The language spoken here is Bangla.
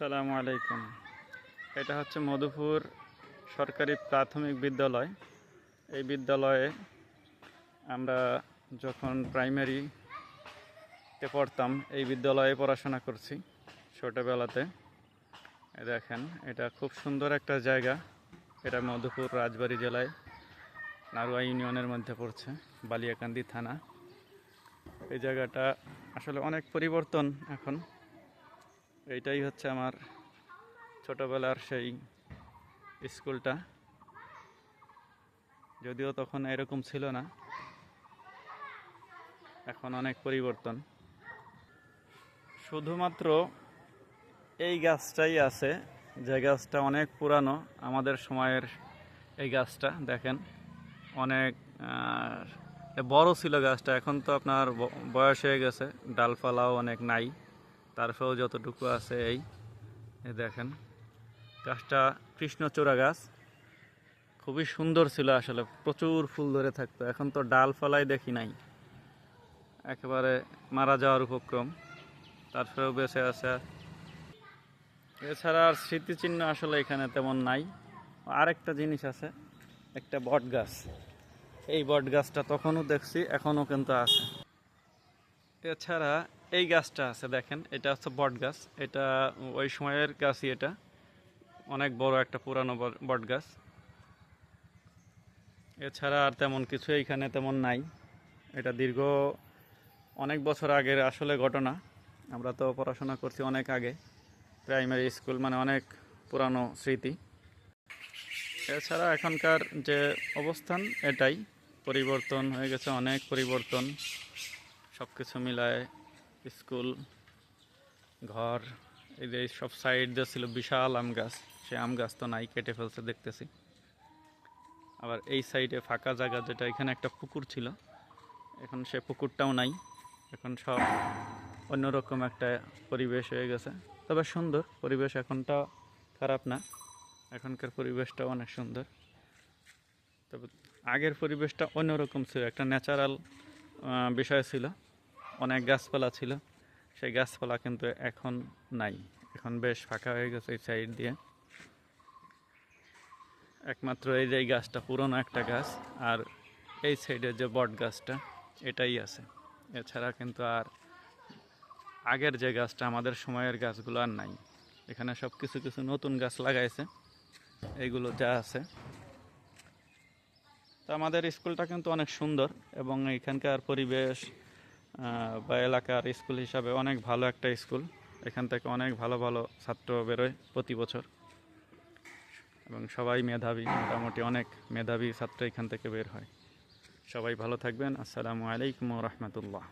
আসসালামু আলাইকুম। এটা হচ্ছে মধুপুর সরকারি প্রাথমিক বিদ্যালয়। এই বিদ্যালয়ে আমরা যখন প্রাইমারিতে পড়তাম, এই বিদ্যালয়ে পড়াশোনা করছি ছোটোবেলাতে। দেখেন, এটা খুব সুন্দর একটা জায়গা। এটা মধুপুর রাজবাড়ি জেলায় নারুয়া ইউনিয়নের মধ্যে পড়ছে, বালিয়াকান্দি থানা। এই জায়গাটা আসলে অনেক পরিবর্তন এখন। এইটাই হচ্ছে আমার ছোটবেলার সেই স্কুলটা। যদিও তখন এরকম ছিল না, এখন অনেক পরিবর্তন। শুধুমাত্র এই গাছটাই আছে, যে গাছটা অনেক পুরানো, আমাদের সময়ের এই গাছটা, দেখেন। অনেক বড় ছিল গাছটা, এখন তো আপনার বয়স হয়ে গেছে, ডালপালাও অনেক নাই। তারপরেও যতটুকু আছে এই দেখেন। গাছটা কৃষ্ণচূড়া গাছ। খুবই সুন্দর ছিল আসলে, প্রচুর ফুল ধরে থাকতো। এখন তো ডাল ফলাই দেখি নাই। একেবারে মারা যাওয়ার উপক্রম। তারপরেও বেঁচে আছে। এছাড়া আর স্মৃতিচিহ্ন আসলে এখানে তেমন নাই। আরেকটা জিনিস আছে, একটা বট গাছ। এই বট গাছটা তখনও দেখছি, এখনও কিন্তু আছে। এছাড়া এই গাছটা আছে দেখেন, এটা হচ্ছে বট গাছ। এটা ওই সময়ের গাছই এটা। অনেক বড় একটা পুরানো বট- গাছ। এছাড়া আর তেমন কিছু এইখানে তেমন নাই। এটা দীর্ঘ অনেক বছর আগের আসলে ঘটনা। আমরা তো পড়াশোনা করছি অনেক আগে। প্রাইমারি স্কুল মানে অনেক পুরানো স্মৃতি। এছাড়া এখনকার যে অবস্থান এটাই। পরিবর্তন হয়ে গেছে, অনেক পরিবর্তন। সব কিছু মিলায় স্কুল, ঘর, এই যে সব সাইড দিয়ে ছিল বিশাল আম গাছ, সে আম গাছ তো নাই, কেটে ফেলছে দেখতেছি। আবার এই সাইডে ফাঁকা জায়গা যেটা, এখানে একটা পুকুর ছিল। এখন সে পুকুরটাও নাই। এখন সব অন্যরকম একটা পরিবেশ হয়ে গেছে। তবে সুন্দর, পরিবেশ এখনটা খারাপ না। এখনকার পরিবেশটাও অনেক সুন্দর। তবে আগের পরিবেশটা অন্যরকম ছিল, একটা ন্যাচারাল বিষয় ছিল। অনেক গাছপালা ছিল। সেই গাছপালা কিন্তু এখন নাই। এখন বেশ ফাঁকা হয়ে গেছে এই সাইড দিয়ে। একমাত্র এই যে গাছটা, পুরনো একটা গাছ, আর এই সাইডে যে বট গাছটা, এটাই আছে। এছাড়া কিন্তু আর আগের যে গাছটা, আমাদের সময়ের গাছগুলো আর নাই। এখানে সব কিছু কিছু নতুন গাছ লাগাইছে। এইগুলো যা আছে। তো আমাদের স্কুলটা কিন্তু অনেক সুন্দর এবং এখানকার পরিবেশ বা এলাকার স্কুল হিসাবে অনেক ভালো একটা স্কুল। এখান থেকে অনেক ভালো ভালো ছাত্র বেরোয় প্রতি বছর। এবং সবাই মেধাবী, মোটামুটি অনেক মেধাবী ছাত্র এখান থেকে বের হয়। সবাই ভালো থাকবেন। আসসালামু আলাইকুম রহমতুল্লাহ।